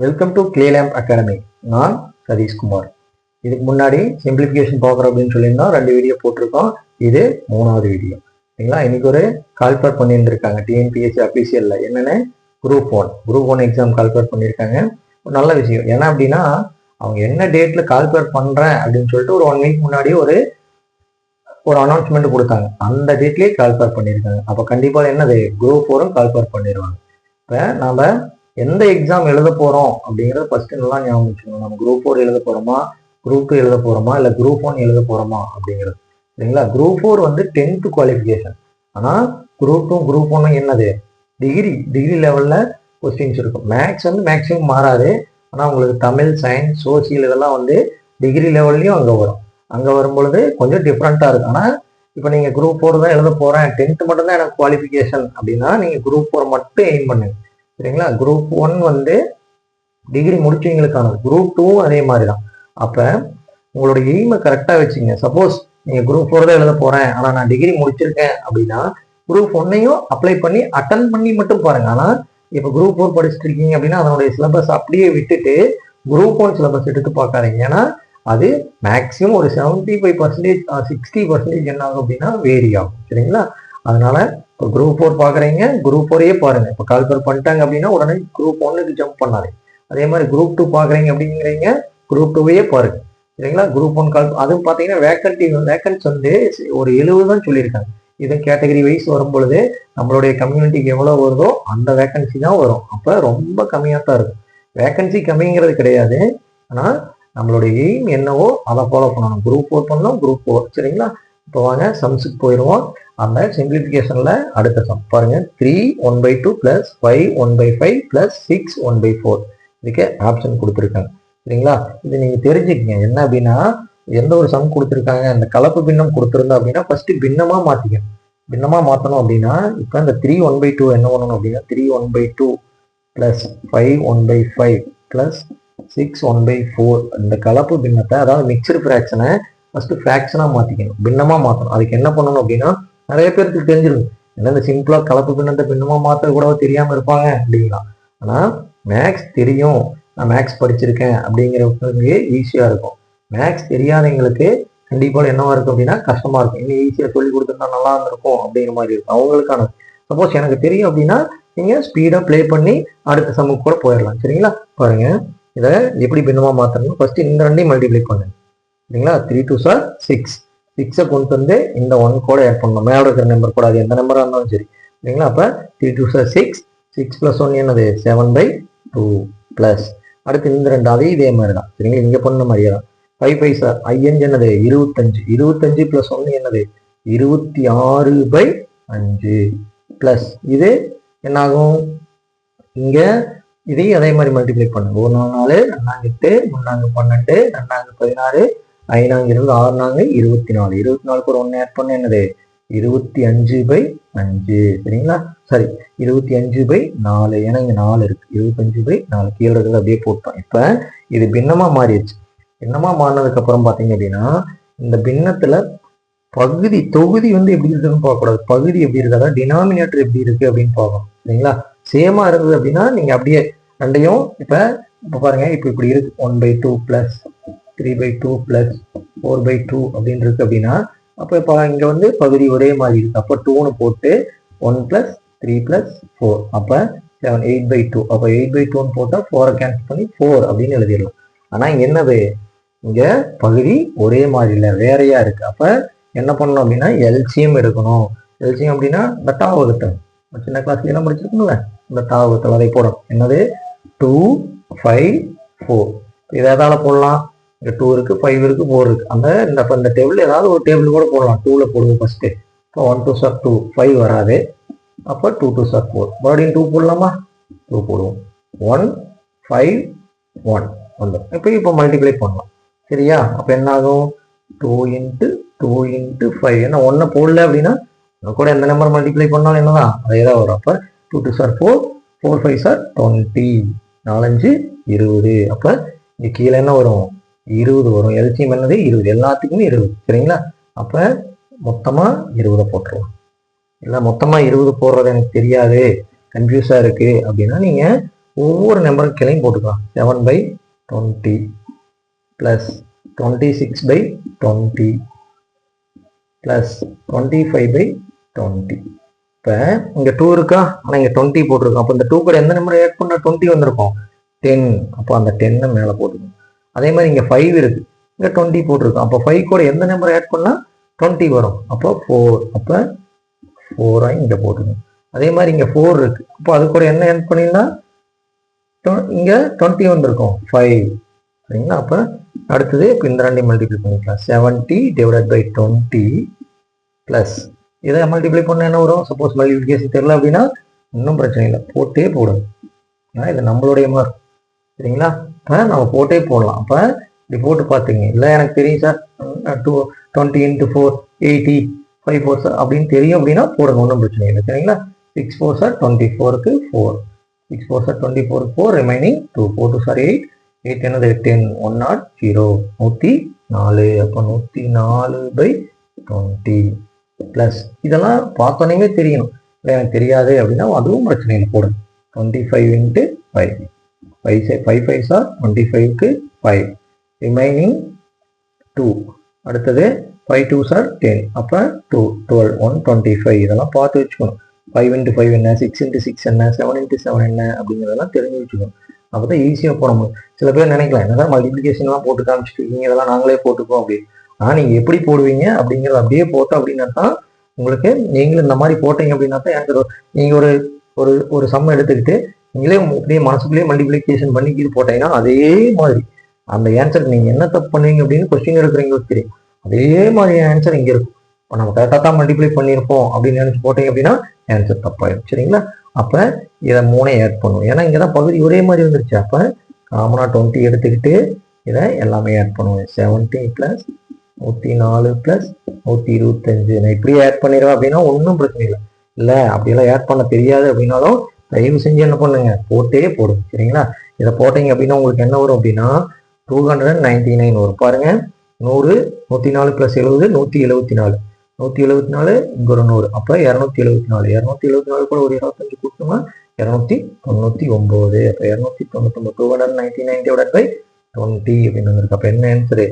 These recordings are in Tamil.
வெல்கம் டு கிளேலேம்ப் அகாடமி நான் சதீஷ்குமார். இதுக்கு முன்னாடி சிம்பிளிஃபிகேஷன் பார்க்குறோம் அப்படின்னு சொல்லியிருந்தோம். ரெண்டு வீடியோ போட்டிருக்கோம். இது மூணாவது வீடியோ சரிங்களா? இன்னைக்கு ஒரு கால்பர் பண்ணியிருந்திருக்காங்க. டிஎன்பிஎஸ்சி அஃபீஷியலில் என்னென்ன? Group one group one exam call for பண்ணியிருக்காங்க. ஒரு நல்ல விஷயம். ஏன்னா அப்படின்னா அவங்க என்ன டேட்டில் கால்பர் பண்ணுறேன் அப்படின்னு சொல்லிட்டு ஒரு ஒன் வீக் முன்னாடி ஒரு ஒரு அனௌன்ஸ்மெண்ட் கொடுத்தாங்க. அந்த டேட்லேயே கால்பர் பண்ணியிருக்காங்க. அப்போ கண்டிப்பாக என்னது குரூப் ஃபோரும் கால்பேர் பண்ணிடுவாங்க. இப்போ நாம் எந்த எக்ஸாம் எழுத போறோம் அப்படிங்கறத ஃபர்ஸ்ட் நல்லா ஞாபகம் வச்சுக்கணும் நம்ம குரூப் ஃபோர் எழுத போறோமா? குரூப் டூ எழுத போறோமா? இல்ல குரூப் ஒன் எழுத போறோமா? அப்படிங்கிறது. சரிங்களா? குரூப் ஃபோர் வந்து டென்த் குவாலிஃபிகேஷன் ஆனா குரூப் டூ குரூப் ஒன் என்னது? டிகிரி டிகிரி லெவல்ல கொஸ்டின்ஸ் இருக்கும். மேக்ஸ் வந்து மேக்ஸிமம் மாறாது. ஆனா உங்களுக்கு தமிழ் சயின்ஸ் சோசியல் இதெல்லாம் வந்து டிகிரி லெவல்லையும் அங்க வரும். அங்க வரும்பொழுது கொஞ்சம் டிஃப்ரெண்டா இருக்கும். ஆனா இப்போ நீங்க குரூப் ஃபோர் தான் எழுத போறேன். டென்த் மட்டும் தான் எனக்கு குவாலிஃபிகேஷன் அப்படின்னா நீங்க குரூப் ஃபோர் மட்டும் எய்ம் பண்ணுங்க. சரிங்களா? குரூப் ஒன் வந்து டிகிரி முடிச்சவங்களுக்கானது குரூப் டூவும் அதே மாதிரி தான் அப்போ உங்களோட எய்மை கரெக்டாக வச்சுங்க. சப்போஸ் நீங்கள் குரூப் ஃபோர் தான் எழுத போகிறேன் ஆனால் நான் டிகிரி முடிச்சிருக்கேன் அப்படின்னா குரூப் ஒன்னையும் அப்ளை பண்ணி அட்டன் பண்ணி மட்டும் பாருங்க. ஆனால் இப்போ குரூப் ஃபோர் படிச்சுட்டு இருக்கீங்க அப்படின்னா அதனுடைய சிலபஸ் அப்படியே விட்டுட்டு குரூப் ஒன் சிலபஸ் எடுத்து பார்க்காதீங்க. ஏன்னா அது மேக்ஸிமம் ஒரு seventy five percentage sixty percentage என்ன ஆகும் அப்படின்னா வேரி ஆகும். சரிங்களா? அதனால குரூப் ஃபோர் பார்க்குறீங்க குரூப் ஃபோரையே பாருங்க. இப்போ கால்குலேட் பண்ணிட்டாங்க அப்படின்னா உடனே குரூப் ஒன்னுக்கு ஜம்ப் பண்ணாதீங்க. அதே மாதிரி குரூப் டூ பார்க்குறீங்க அப்படிங்கிறீங்க குரூப் டூவையே பாருங்க. சரிங்களா? குரூப் ஒன் கால் அதுவும் பார்த்தீங்கன்னா வேக்கன்டி வேக்கன்ஸ் வந்து ஒரு எழுபது தான் சொல்லியிருக்காங்க. இது கேட்டகரி வைஸ் வரும்பொழுது நம்மளுடைய கம்யூனிட்டிக்கு எவ்வளோ வருதோ அந்த வேக்கன்சி தான் வரும். அப்போ ரொம்ப கம்மியாக தான் இருக்கும். வேக்கன்சி கம்மிங்கிறது கிடையாது. ஆனால் நம்மளுடைய எய்ம் என்னவோ அதை ஃபாலோ பண்ணணும். குரூப் ஃபோர் பண்ணணும் குரூப் ஃபோர் சரிங்களா? இப்போ வாங்க சம்ஸுக்கு போயிடுவோம். அந்த சிம்பிளிஃபிகேஷனில் அடுத்த சம் பாருங்க three one by two plus five one by five plus six one by four இதுக்கு ஆப்ஷன் கொடுத்துருக்காங்க. சரிங்களா? இது நீங்கள் தெரிஞ்சுக்கங்க. என்ன அப்படின்னா எந்த ஒரு சம் கொடுத்துருக்காங்க அந்த கலப்பு பின்னம் கொடுத்துருந்தா அப்படின்னா ஃபஸ்ட்டு பின்னமாக மாற்றிக்கணும் பின்னமாக மாற்றணும் அப்படின்னா இப்போ இந்த த்ரீ ஒன் பை டூ என்ன பண்ணணும் அப்படின்னா three one by two plus five one by five plus six one by four இந்த கலப்பு பின்னத்தை அதாவது மிக்சர் ஃப்ராக்ஷனை ஃபர்ஸ்ட் ஃப்ராக்ஷனா மாற்றிக்கணும் பின்னமாக மாற்றணும் அதுக்கு என்ன பண்ணணும் அப்படின்னா நிறைய பேருக்கு தெரிஞ்சிடும் என்ன இந்த சிம்பிளாக கலப்பு பின்னத்தை பின்னமாக மாற்ற கூட தெரியாமல் இருப்பாங்க அப்படிங்களா ஆனால் மேக்ஸ் தெரியும். நான் மேக்ஸ் படிச்சிருக்கேன் அப்படிங்கிறவங்களுக்கு ஈஸியாக இருக்கும். மேக்ஸ் தெரியாதவங்களுக்கு கண்டிப்பாக என்னவா இருக்கும் அப்படின்னா கஷ்டமாக இருக்கும். இன்னும் ஈஸியாக சொல்லி கொடுத்துருந்தா நல்லா இருந்திருக்கும் அப்படிங்கிற மாதிரி இருக்கும். அவங்களுக்கான சப்போஸ் எனக்கு தெரியும் அப்படின்னா நீங்கள் ஸ்பீடாக ப்ளே பண்ணி அடுத்த சம்முக்கு கூட போயிடலாம். சரிங்களா? பாருங்க. இதை எப்படி பின்னமாக மாற்றணும் ஃபஸ்ட்டு இந்த ரெண்டையும் மல்டிப்ளை பண்ணுங்க. சரிங்களா? த்ரீ டூ சார் சிக்ஸ் சிக்ஸை கொண்டு வந்து இந்த ஒன் கூட ஆட் பண்ணணும். மேலே இருக்கிற நம்பர் கூட அது எந்த நம்பராக இருந்தாலும் சரி. சரிங்களா? அப்போ three two sir six six plus one என்னது? செவன் பை டூ ப்ளஸ் அடுத்து இந்த ரெண்டாவது இதே மாதிரி தான் சரிங்களா? இங்கே பண்ண மாதிரியே தான். ஃபைவ் ஃபைவ் சார் ஐயஞ்சு என்னது? இருபத்தஞ்சு. இருபத்தஞ்சு ப்ளஸ் ஒன்று என்னது? இருபத்தி ஆறு பை அஞ்சு ப்ளஸ் இது என்னாகும்? இங்கே இதையும் அதே மாதிரி மல்டிப்ளை பண்ணுங்க ஒரு நாலு நாலு ரெண்டாங்க எட்டு மூணாங்க பன்னெண்டு ரெண்டாங்க பதினாறு ஐநாங்க இருபது ஆறு நாங்க இருபத்தி நாலு இருபத்தி நாலுக்கு ஒரு ஒன்று ஆட் பண்ண என்னது? இருபத்தி அஞ்சு பை அஞ்சு. சரிங்களா? சரி இருபத்தி அஞ்சு பை நாலு. ஏன்னா இங்க நாலு இருக்கு. இருபத்தஞ்சு பை நாலு. கீழே இருக்கிறது அப்படியே போட்டோம். இப்ப இது பின்னமா மாறிடுச்சு. பின்னமா மாறினதுக்கு அப்புறம் பாத்தீங்க அப்படின்னா இந்த பின்னத்துல பகுதி தொகுதி வந்து எப்படி இருக்குன்னு பார்க்கக்கூடாது. பகுதி எப்படி இருக்கு? டினாமினேட்டர் எப்படி இருக்கு அப்படின்னு பார்க்கணும். சரிங்களா? சேமா இருந்தது அப்படின்னா நீங்க அப்படியே ரெண்டையும் இப்ப இப்ப பாருங்க. இப்ப இப்படி இருக்கு. One by two plus three by two plus four by two அப்படின்னு இருக்கு அப்படின்னா அப்போ இப்போ இங்கே வந்து பகுதி ஒரே மாதிரி இருக்கு. அப்போ டூன்னு போட்டு one plus three plus four அப்போ செவன் எயிட் பை டூ அப்போ எயிட் பை டூன்னு போட்டால் ஃபோரை கேன்சல் பண்ணி ஃபோர் அப்படின்னு எழுதிடலாம். ஆனால் இங்கே என்னது? இங்கே பகுதி ஒரே மாதிரி இல்லை வேறையா இருக்கு. அப்போ என்ன பண்ணணும் அப்படின்னா எல்சியம் எடுக்கணும். எல்சியம் அப்படின்னா இந்த டா சின்ன கிளாஸ்ல எல்லாம் படிச்சிருக்கோம்ல? இந்த டா அதை போடணும். என்னது? டூ ஃபைவ் ஃபோர் இதை எதால போடலாம்? இங்கே டூ இருக்குது ஃபைவ் இருக்குது ஃபோர் இருக்குது அந்த இந்த இப்போ இந்த டேபிள் ஏதாவது ஒரு டேபிள் கூட போடலாம். டூவில் போடுவோம் ஃபஸ்ட்டு இப்போ one two sir two five வராது. அப்போ டூ டூ சார் ஃபோர் மறுபடியும் டூ போடலாமா? டூ போடுவோம். ஒன் ஃபைவ் ஒன் வந்துடும் இப்போ இப்போ மல்டிப்ளை பண்ணலாம். சரியா? அப்போ என்ன ஆகும் two into two into five ஏன்னா ஒன்றை போடல அப்படின்னா கூட எந்த நம்பர் மல்டிப்ளை பண்ணாலும் என்னதான்? அதே தான் வரும். அப்போ two two sir four four five sir twenty நாலஞ்சு இருபது. அப்போ இங்கே கீழே என்ன வரும்? இருபது வரும். எல்சியம் என்னது? இருபது. எல்லாத்துக்குமே இருபது. சரிங்களா? அப்போ மொத்தமாக இருபதை போட்டுருவோம். இல்லை மொத்தமாக இருபது போடுறது எனக்கு தெரியாது. கன்ஃபியூஸாக இருக்குது அப்படின்னா நீங்கள் ஒவ்வொரு நம்பருக்கு கிளையும் போட்டுக்கலாம். Seven by twenty plus twenty six by twenty plus twenty five by twenty இப்போ இங்கே டூ இருக்கா? ஆனால் இங்கே டுவெண்ட்டி போட்டிருக்கோம். அப்போ இந்த டூ கூட எந்த நம்பர் ஆட் பண்ணால் டுவெண்ட்டி வந்திருக்கும்? டென் அப்போ அந்த டென்னை மேலே போட்டுக்கணும். அதே மாதிரி இங்கே ஃபைவ் இருக்குது இங்கே டுவெண்ட்டி போட்டிருக்கோம். அப்போ ஃபைவ் கூட எந்த நம்பர் ஆட் பண்ணால் டுவெண்ட்டி வரும். அப்போ ஃபோர் அப்போ ஃபோராக இங்கே போட்டுக்கணும் அதே மாதிரி இங்கே ஃபோர் இருக்குது அப்போ அது கூட என்ன ஆட் பண்ணினா இங்கே டுவெண்ட்டி வந்திருக்கும் ஃபைவ் சரிங்களா? அப்போ அடுத்தது இப்போ இந்த ரெண்டையும் மல்டிப்ளை பண்ணிக்கலாம். Seventy divide by twenty plus இதை மல்டிப்ளை பண்ண என்ன வரும்? சப்போஸ் மல்டிப்ளிகேஷன் தெரியல அப்படின்னா இன்னும் பிரச்சனை இல்லை. போட்டே போடும் ஏன்னா இது நம்மளுடைய மார்க் சரிங்களா? இப்போ நம்ம போட்டே போடலாம். அப்போ இப்படி போட்டு பார்த்தீங்க இல்லை எனக்கு தெரியும் sir two twenty into four eighty five four sir அப்படின்னு தெரியும் அப்படின்னா போடுங்க. ஒன்றும் பிரச்சனை இல்லை. சரிங்களா? சிக்ஸ் ஃபோர் சார் டுவெண்ட்டி ஃபோருக்கு four six four sir twenty four four remaining two four two sir eight eight என்னது டென் ஒன் நாட் ஜீரோ நூற்றி நாலு. அப்போ நூற்றி நாலு பை டுவெண்ட்டி ப்ளஸ் இதெல்லாம் பார்த்தோன்னே தெரியணும் இல்லை எனக்கு தெரியாது அப்படின்னா அதுவும் பிரச்சனை இல்லை. போடுங்க. Twenty five into five five five five sir twenty ஃபைவ்க்கு ஃபைவ் ரிமைனிங் டூ அடுத்தது ஃபைவ் டூ சார் டென் அப்போ two twelve one twenty five இதெல்லாம் பார்த்து வச்சுக்கணும். ஃபைவ் இன்ட்டு ஃபைவ் என்ன? சிக்ஸ் இன்ட்டு சிக்ஸ் என்ன? செவன் இன்ட்டு செவன் என்ன? அப்படிங்கிறதெல்லாம் தெரிஞ்சு வச்சுக்கணும். அப்போ தான் ஈஸியாக போட முடியும். சில பேர் நினைக்கலாம் என்னதான் மல்டிப்ளிகேஷன்லாம் போட்டு காமிச்சிருக்கீங்க இதெல்லாம் நாங்களே போட்டுக்கோம் அப்படி. ஆனால் நீங்கள் எப்படி போடுவீங்க? அப்படிங்கிறத அப்படியே போட்டோம் அப்படின்னா தான் உங்களுக்கு நீங்களும் இந்த மாதிரி போட்டீங்க அப்படின்னா தான் எனக்கு நீங்கள் ஒரு ஒரு ஒரு சம் எடுத்துக்கிட்டு நீங்களே அப்படியே மனசுக்குள்ளேயே மல்டிபிளிகேஷன் பண்ணி இது போட்டீங்கன்னா அதே மாதிரி. அந்த ஆன்சர் நீங்கள் என்ன தப்பு பண்ணுவீங்க அப்படின்னு கொஸ்டின் எடுக்கிறீங்களுக்கு தெரியும். அதே மாதிரி ஆன்சர் இங்கே இருக்கும். இப்போ நம்ம கரெக்டாக தான் மல்டிப்ளை பண்ணியிருப்போம் அப்படின்னு நினச்சி போட்டீங்க அப்படின்னா ஆன்சர் தப்பாயிடும் சரிங்களா? அப்போ இதை மூணே ஆட் பண்ணுவோம் ஏன்னா இங்கே தான் பகுதி ஒரே மாதிரி வந்துருச்சு. அப்போ காமனாக டுவெண்ட்டி எடுத்துக்கிட்டு இதை எல்லாமே ஆட் பண்ணுவேன். செவன்டீன் ப்ளஸ் நூற்றி நாலு ப்ளஸ் நூற்றி இருபத்தஞ்சு நான் இப்படியே ஆட் பண்ணிடுவேன் அப்படின்னா ஒன்றும் பிரச்சனை இல்லை. இல்லை அப்படியெல்லாம் ஆட் பண்ண தெரியாது அப்படின்னாலும் தயவு செஞ்சு என்ன பண்ணுங்க? போட்டே போடுங்க சரிங்களா? இதை போட்டீங்க அப்படின்னா உங்களுக்கு என்ன வரும் அப்படின்னா டூ ஹண்ட்ரட் நைன்டி நைன் வரும். பாருங்க நூறு நூற்றி நாலு ப்ளஸ் எழுபது நூற்றி எழுபத்தி நாலு. நூற்றி எழுபத்தி நாலு இங்கே ஒரு நூறு. அப்போ இரநூத்தி எழுபத்தி நாலு. இரநூத்தி எழுபத்தி நாலு கூட ஒரு இருபத்தஞ்சு கொடுத்தோம்னா இரநூத்தி தொண்ணூற்றி ஒம்பது. அப்போ இரநூத்தி தொண்ணூத்தொம்பது two hundred ninety nine divide by twenty அப்படின்னு வந்திருக்கு. அப்போ என்ன ஆன்சரு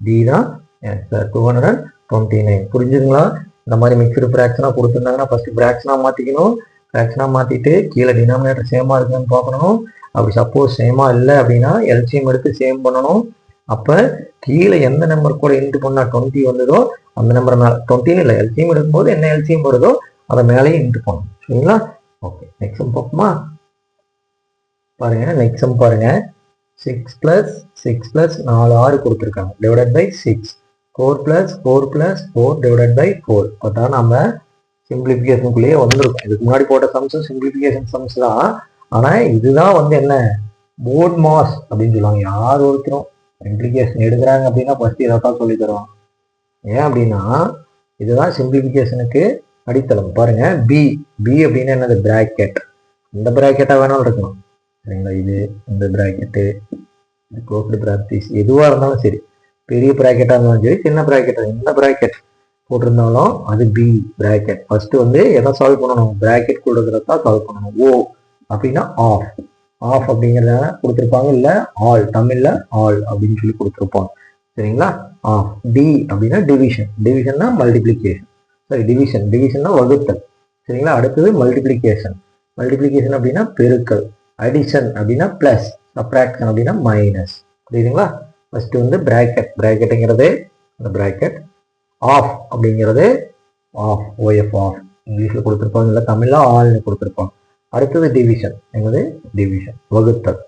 டி தான் answer two hundred twenty nine புரிஞ்சுங்களா இந்த மாதிரி மிக்சடு ஃப்ராக்ஷனாக கொடுத்துருந்தாங்கன்னா ஃபர்ஸ்ட் ஃப்ராக்ஷனாக மாற்றிக்கணும் ஃப்ராக்ஷனாக மாற்றிட்டு கீழே டினாமினேட்டர் சேமாக இருக்குன்னு பார்க்கணும். அப்படி சப்போஸ் சேமாக இல்லை அப்படின்னா எல்சிஎம் எடுத்து சேம் பண்ணணும். அப்போ கீழே எந்த நம்பர் கூட இன்ட்டு பண்ணால் டுவெண்ட்டி வந்ததோ அந்த நம்பர் மேலே டுவெண்ட்டின்னு இல்லை எல்சிஎம் எடுக்கும்போது என்ன எல்சிஎம் வருதோ அதை மேலேயும் இன்ட்டு பண்ணணும். சரிங்களா? ஓகே நெக்ஸ்ட் சம் பார்ப்போமா? பாருங்க நெக்ஸ்ட் சம் பாருங்க. சிக்ஸ் ப்ளஸ் சிக்ஸ் ப்ளஸ் நாலு ஆறு கொடுத்துருக்காங்க. Divided by six four plus four plus four divided by four இப்போ தான் நம்ம சிம்பிளிஃபிகேஷனுக்குள்ளேயே வந்திருக்கும். இதுக்கு முன்னாடி போட்ட சம்ஸும் சிம்பிளிஃபிகேஷன் சம்ஸ் தான். ஆனால் இதுதான் வந்து என்ன? போர்ட் மாஸ் அப்படின்னு சொல்லுவாங்க. யார் ஒருத்தரும் சிம்பிளிஃபிகேஷன் எடுக்கிறாங்க அப்படின்னா ஃபஸ்ட்டு இதை தான் சொல்லி தருவான் ஏன் அப்படின்னா இதுதான் சிம்பிளிஃபிகேஷனுக்கு அடித்தளம். பாருங்க பி பி அப்படின்னா என்னது? பிராக்கெட் இந்த பிராக்கெட்டாக வேணாலும் இருக்கலாம். சரிங்களா? இது இந்த பிராக்கெட்டு க்ளோஸ்டு பிராக்டிஸ் எதுவாக இருந்தாலும் சரி. பெரிய ப்ராக்கெட்டாக இருந்தாலும் சரி சின்ன ப்ராக்கெட்டாக இந்த ப்ராக்கெட் போட்டிருந்தாலும் அது பி பிராக்கெட் ஃபர்ஸ்ட் வந்து எதை சால்வ் பண்ணணும்? பிராக்கெட் கொடுக்கறத தான் சால்வ் பண்ணணும்? ஓ அப்படின்னா ஆஃப் ஆஃப் அப்படிங்கிறத கொடுத்துருப்பாங்க. இல்லை ஆல் தமிழில் ஆல் அப்படின்னு சொல்லி கொடுத்துருப்பாங்க. சரிங்களா? ஆஃப் டி அப்படின்னா டிவிஷன் டிவிஷன்னா மல்டிப்ளிகேஷன் சாரி டிவிஷன் டிவிஷன்னா வகுத்தல். சரிங்களா? அடுத்தது மல்டிப்ளிகேஷன் மல்டிப்ளிகேஷன் அப்படின்னா பெருக்கல். அடிஷன் அப்படின்னா ப்ளஸ் சப்ராக்ஷன் அப்படின்னா மைனஸ் புரியுதுங்களா? ஃபர்ஸ்ட் வந்து பிராக்கெட் பிராக்கெட்டுங்கிறது அந்த பிராக்கெட் ஆஃப் அப்படிங்கிறது ஆஃப் ஓஎஃப் ஆஃப். இங்கிலீஷில் கொடுத்துருப்பாங்க இல்லை தமிழில் ஆல்னு கொடுத்துருப்பாங்க. அடுத்தது டிவிஷன் என்னது? டிவிஷன் வகுத்தல்.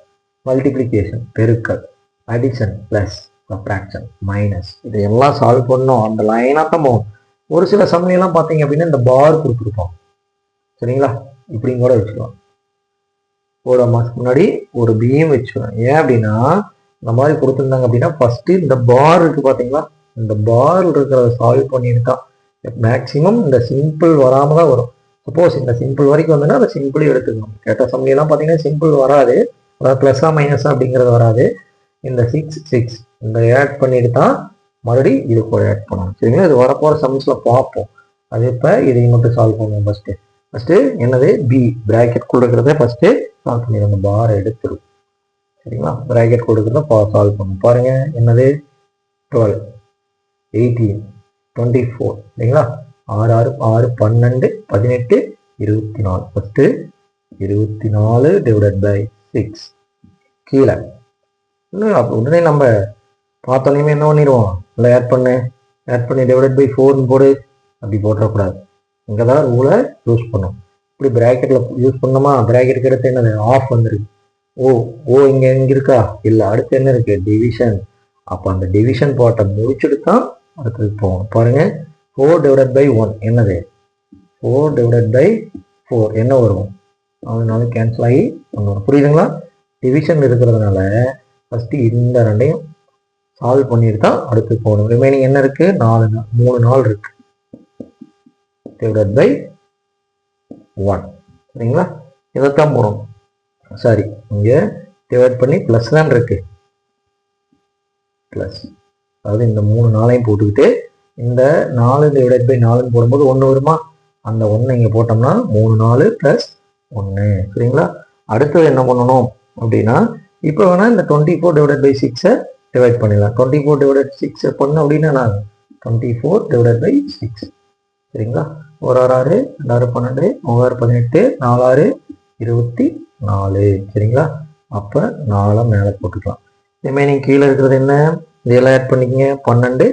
மல்டிப்ளிகேஷன் பெருக்கல். அடிஷன் ப்ளஸ் சப்ராக்ஷன் மைனஸ் இதை எல்லாம் சால்வ் பண்ணோம் அந்த லைனாக தான் போகும். ஒரு சில சமயம்லாம் பார்த்தீங்க அப்படின்னா இந்த பார் கொடுத்துருப்போம் சரிங்களா? இப்படியும் கூட வச்சுக்கலாம். ஒரு மாதத்துக்கு முன்னாடி ஒரு பியும் வச்சுக்கலாம் ஏன் அப்படின்னா இந்த மாதிரி கொடுத்துருந்தாங்க அப்படின்னா ஃபஸ்ட்டு இந்த பார் இருக்கு பார்த்தீங்களா? இந்த பார் இருக்கிறத சால்வ் பண்ணிட்டு மேக்சிமம் இந்த சிம்பிள் வராம தான் வரும். சப்போஸ் இந்த சிம்பிள் வரைக்கும் வந்ததுன்னா அதை சிம்பிளும் எடுத்துக்கணும் கேட்ட சம்மியெல்லாம் பார்த்தீங்கன்னா சிம்பிள் வராது. அதாவது ப்ளஸ்ஸா மைனஸா அப்படிங்கிறது வராது. இந்த சிக்ஸ் சிக்ஸ் இந்த ஆட் பண்ணிட்டு தான் மறுபடியும் இது கூட ஆட் பண்ணணும். சரிங்களா? இது வரப்போகிற சம்ஸில் பார்ப்போம். அது இப்போ இதை மட்டும் சால்வ் பண்ணுவோம் ஃபஸ்ட்டு ஃபஸ்ட்டு என்னது? பி ப்ராக்கெட் கொடுக்குறத ஃபஸ்ட்டு சால்வ் பண்ணிடுவோம் பார் எடுத்துரும். சரிங்களா? ப்ராக்கெட் கொடுக்குறத சால்வ் பண்ணும். பாருங்கள் என்னது? டுவெல் எயிட்டீன் டுவெண்ட்டி ஃபோர் சரிங்களா ஆறு ஆறு ஆறு பன்னெண்டு பதினெட்டு இருபத்தி நாலு. ஃபஸ்ட்டு இருபத்தி நாலு டிவைடட் பை சிக்ஸ் கீழே. இன்னும் அப்போ உடனே நம்ம பார்த்தோன்னே என்ன பண்ணிடுவோம்? இல்லை ஆட் பண்ணு. ஆட் பண்ணி டிவைடட் பை ஃபோர்னு போடு. அப்படி போட்டுறக்கூடாது. இங்கே தான் ரூலை யூஸ் பண்ணும். இப்படி ப்ராக்கெட்டில் யூஸ் பண்ணோமா? ப்ராக்கெட்டுக்கு அடுத்து என்னது? ஆஃப் வந்துருக்கு. ஓ ஓ இங்கே எங்கே இருக்கா? இல்லை அடுத்து என்ன இருக்குது டிவிஷன் அப்போ அந்த டிவிஷன் பாட்டை முடிச்சுட்டு தான் அடுத்தது போகணும் பாருங்க. ஃபோர் டிவைடட் பை ஒன் என்னது? ஃபோர் டிவைடட் பை ஃபோர் என்ன வரும்? அதனால கேன்சல் ஆகி ஒன்று வரும். புரியுதுங்களா? டிவிஷன் இருக்கிறதுனால ஃபஸ்ட்டு இந்த ரெண்டையும் சால்வ் பண்ணிட்டு தான் அடுத்து போகணும். ரிமைனிங் என்ன இருக்குது நாலு நாள் மூணு நாள் இருக்கு. டிவைடட் பை ஒன் சரிங்களா? இதைத்தான் போகணும் சாரி இங்கே டிவைட் பண்ணி ப்ளஸ் தான் இருக்குது ப்ளஸ் அதாவது இந்த மூணு நாளையும் போட்டுக்கிட்டு இந்த நாலு டிவைட் பை நாலுன்னு போடும்போது ஒன்று வருமா? அந்த ஒன்று இங்கே போட்டோம்னா மூணு நாலு ப்ளஸ் ஒன்று சரிங்களா? அடுத்தது என்ன பண்ணணும் அப்படின்னா இப்போ வேணால் இந்த டுவெண்ட்டி ஃபோர் டிவைட் பை சிக்ஸை டிவைட் பண்ணிடலாம். டுவெண்ட்டி ஃபோர் டிவைட் சிக்ஸை பண்ண அப்படின்னா நான் twenty four divide by six சரிங்களா? ஒரு ஆறு ஆறு ரெண்டாயிரம் பன்னெண்டு மூவாயிரம் பதினெட்டு நாலாறு இருபத்தி நாலு. சரிங்களா? அப்போ நாலாம் மேலே போட்டுக்கலாம். ரிமைனிங் கீழே இருக்கிறது என்ன? இதெல்லாம் ஆட் பண்ணிக்கங்க. பன்னெண்டு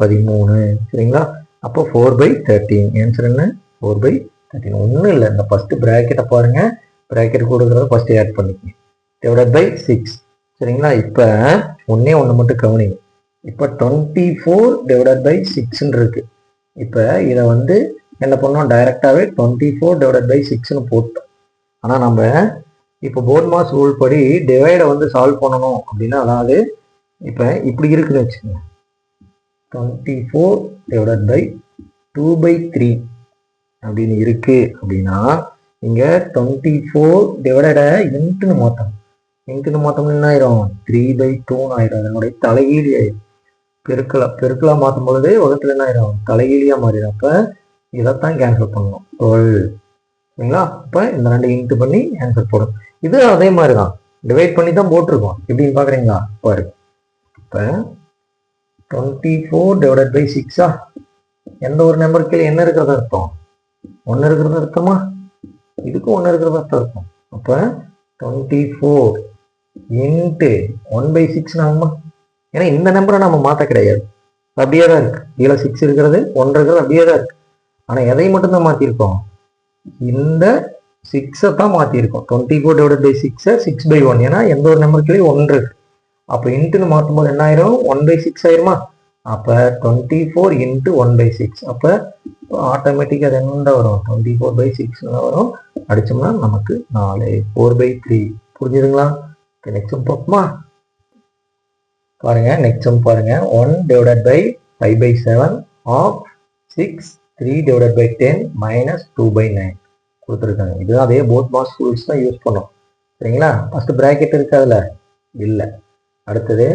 பதிமூணு. சரிங்களா? அப்போ ஃபோர் பை தேர்ட்டீன் ஆன்சர் என்ன? ஃபோர் பை தேர்ட்டீன் ஒன்றும் இல்லை. இந்த ஃபஸ்ட்டு ப்ராக்கெட்டை பாருங்க. ப்ராக்கெட் கொடுக்குறத ஃபஸ்ட்டு ஆட் பண்ணிக்கங்க. டிவைட் பை சிக்ஸ் சரிங்களா? இப்போ ஒன்றே ஒன்று மட்டும் கவனிங்க. இப்போ டுவெண்ட்டி ஃபோர் டிவைட் பை சிக்ஸ்ன்னு இருக்குது இப்போ இதை வந்து என்ன பண்ணோம்? டைரெக்டாகவே டுவெண்ட்டி ஃபோர் டிவைட் பை சிக்ஸ்னு போட்டோம். ஆனால் நம்ம இப்போ போர்ட் மாஸ் ரூல் படி டிவைடை வந்து சால்வ் பண்ணணும் அப்படின்னா அதாவது இப்போ இப்படி இருக்குது வச்சுங்க. Twenty four divide by two by three அப்படின்னு இருக்குது அப்படின்னா இங்கே டுவெண்ட்டி ஃபோர் டிவைடடை இன்ட்டுன்னு மாற்றணும் இன்ட்டுன்னு மொத்தம் என்ன ஆயிரும்? த்ரீ பை டூன்னு ஆயிரும். அதனுடைய தலைகீழி ஆயிரும். பெருக்கலா பெருக்கலா மாற்றும் பொழுது உலகத்தில் என்ன ஆயிரும்? தலைகீழியாக மாறிடும். அப்போ இதைத்தான் கேன்சல் பண்ணணும். டுவெல் சரிங்களா? அப்போ இந்த ரெண்டு இன்ட்டு பண்ணி கேன்சல் போடும். இது அதே மாதிரி தான் டிவைட் பண்ணி தான் போட்டிருக்கோம். எப்படின்னு பார்க்குறீங்களா பாருங்க. இப்போ டுவெண்ட்டி ஃபோர் டிவைடட் பை சிக்ஸா எந்த ஒரு நம்பருக்கு என்ன இருக்கிறது அர்த்தம்? ஒன்று இருக்கிறது அர்த்தமா? இதுக்கும் ஒன்று இருக்கிறது அர்த்தம் இருக்கும். அப்போ twenty four into one by six ஆகுமா? ஏன்னா இந்த நம்பரை நம்ம மாற்ற கிடையாது. அப்படியே தான் இருக்கு. இதில் சிக்ஸ் இருக்கிறது ஒன்று இருக்கிறது அப்படியே தான் இருக்கு. ஆனால் எதையும் மட்டும்தான் மாற்றிருக்கோம் இந்த சிக்ஸை தான் மாற்றிருக்கோம் டுவெண்ட்டி ஃபோர் டிவைட் பை சிக்ஸை சிக்ஸ் பை ஒன் ஏன்னா எந்த ஒரு நம்பருக்குள்ளேயும் ஒன்று இருக்கு. அப்போ இன்ட்டுன்னு மாற்றும் போது என்ன ஆயிரும்? ஒன் பை சிக்ஸ் ஆயிருமா? அப்போ twenty four into one by six அப்போ ஆட்டோமேட்டிக்காக அது என்ன வரும்? டுவெண்ட்டி ஃபோர் பை சிக்ஸ் வரும். அடிச்சோம்னா நமக்கு நாலு ஃபோர் பை த்ரீ புரிஞ்சுதுங்களா? நெக்ஸ்ட் பார்ப்போமா? பாருங்க நெக்ஸ்ட் பாருங்க. One divided by five by seven of six three divided by ten minus two by nine கொடுத்துருக்காங்க. இதுதான் அதே போத் மாஸ் ரூல்ஸ் தான் யூஸ் பண்ணோம். சரிங்களா? ஃபர்ஸ்ட் ப்ராக்கெட் இருக்கு அதில். இல்லை. அடுத்தது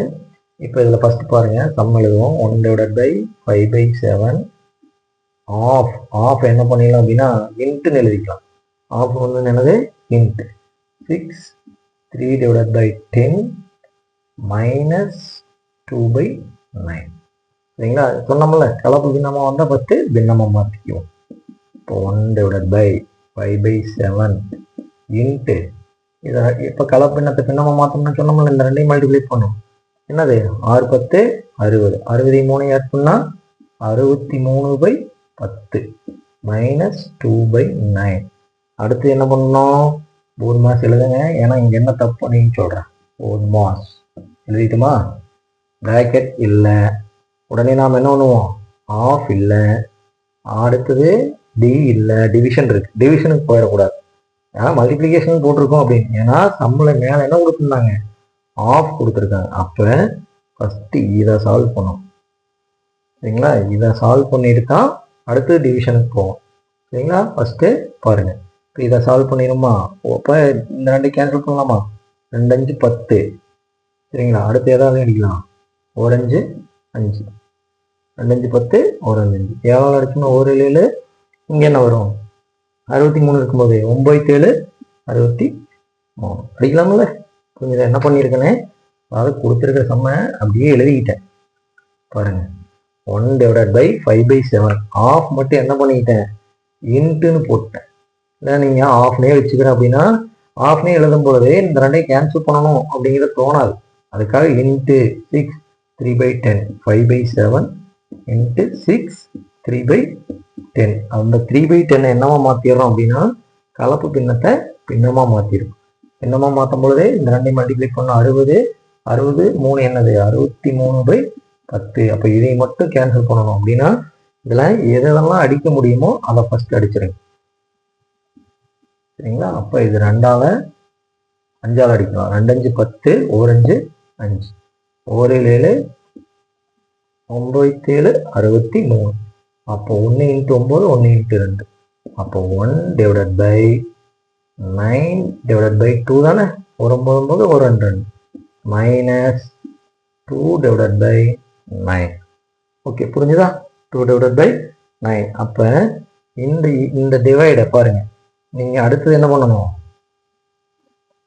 இப்போ இதில் ஃபஸ்ட்டு பாருங்கள் சம் எழுதுவோம். One divided by five by seven of of என்ன பண்ணிடலாம் அப்படின்னா இன்ட்டுன்னு எழுதிக்கலாம். ஆஃப் வந்து என்னது? Into six three divided by ten minus two by nine சரிங்களா? சொன்னோம்ல கலப்பு பின்னமாக வந்தால் ஃபஸ்ட்டு பின்னமாக மாற்றிக்குவோம் இப்போ one divided by five by seven into இதை இப்போ கலப்பின்னத்தை பின்னமாக மாற்றணும்னு சொன்னோம்ல இந்த ரெண்டையும் மல்டிப்ளை பண்ணும் என்னது? ஆறு பத்து அறுபது. அறுபது மூணு ஆட் பண்ணால் அறுபத்தி மூணு பை பத்து. மைனஸ் டூ பை நைன் அடுத்து என்ன பண்ணணும்? ஒரு மாஸ் எழுதுங்க. ஏன்னா இங்கே என்ன தப்பு பண்ணின்னு சொல்கிறேன் ஒரு மாஸ் எழுதிட்டுமா? ப்ராக்கெட் இல்லை. உடனே நாம் என்ன பண்ணுவோம்? ஆஃப் இல்லை. அடுத்தது டி இல்லை. டிவிஷன் இருக்குது டிவிஷனுக்கு போயிடக்கூடாது. ஏன்னா மல்டிப்ளிகேஷன் போட்டிருக்கோம் அப்படின்னு. ஏன்னா சம்பளம் மேலே என்ன கொடுத்துருந்தாங்க? ஆஃப் கொடுத்துருக்காங்க. அப்போ ஃபஸ்ட்டு இதை சால்வ் பண்ணோம். சரிங்களா? இதை சால்வ் பண்ணிட்டு தான் அடுத்து டிவிஷனுக்கு போவோம். சரிங்களா? ஃபஸ்ட்டு பாருங்கள் இப்போ இதை சால்வ் பண்ணிடுமா? அப்போ இந்த ரெண்டு கேன்சல் பண்ணலாமா? ரெண்டு அஞ்சு பத்து. சரிங்களா? அடுத்து எதாவது அடிக்கலாம். ஒரு அஞ்சு அஞ்சு. ரெண்டு அஞ்சு பத்து ஒரு அஞ்சு அஞ்சு. எவ்வளோ அடிச்சுன்னா ஒரு ஏழு. இங்கே என்ன வரும்? அறுபத்தி மூணு இருக்கும்போது ஒன்பது ஏழு அறுபத்தி மூணு. அடிக்கலாம்ல கொஞ்சம் என்ன பண்ணியிருக்கேன்னு அதாவது கொடுத்துருக்க செம்ம அப்படியே எழுதிக்கிட்டேன். பாருங்கள் one divide by five by seven of மட்டும் என்ன பண்ணிக்கிட்டேன்? இன்ட்டுன்னு போட்டேன். இல்லை நீங்கள் ஆஃப்னே வச்சுக்கிறேன் அப்படின்னா ஆஃப்னே எழுதும் இந்த ரெண்டையும் கேன்சல் பண்ணணும் அப்படிங்கிறது தோணாது. அதுக்காக into six three by ten five by seven into six three by ten அந்த த்ரீ பை டென்னை என்னவா மாற்றிடுறோம் அப்படின்னா கலப்பு பின்னத்தை பின்னமாக மாற்றிடும் பின்னமாக மாற்றும் பொழுது இந்த ரெண்டையும் மல்டிப்ளை பண்ண அறுபது அறுபது மூணு என்னது? அறுபத்தி மூணு பை பத்து. அப்போ இதை மட்டும் கேன்சல் பண்ணணும் அப்படின்னா இதில் எதெல்லாம் அடிக்க முடியுமோ அதை ஃபர்ஸ்ட் அடிச்சிருங்க. சரிங்களா? அப்போ இது ரெண்டால அஞ்சால் அடிக்கலாம். ரெண்டஞ்சு பத்து ஓரஞ்சு அஞ்சு ஓரில் ஏழு ஒன்பது ஏழு அறுபத்தி மூணு. அப்போ ஒன்று இன்ட்டு ஒம்பது ஒன்று இன்ட்டு ரெண்டு. அப்போ one divided by nine divided by two தானே? ஒரு ஒம்பது ஒம்பது ஒரு ரெண்டு ரெண்டு. Minus two divided by nine okay புரிஞ்சுதா? டூ டிவைடட் பை நைன் அப்போ இந்த இந்த டிவைடை பாருங்க. நீங்கள் அடுத்தது என்ன பண்ணணும்?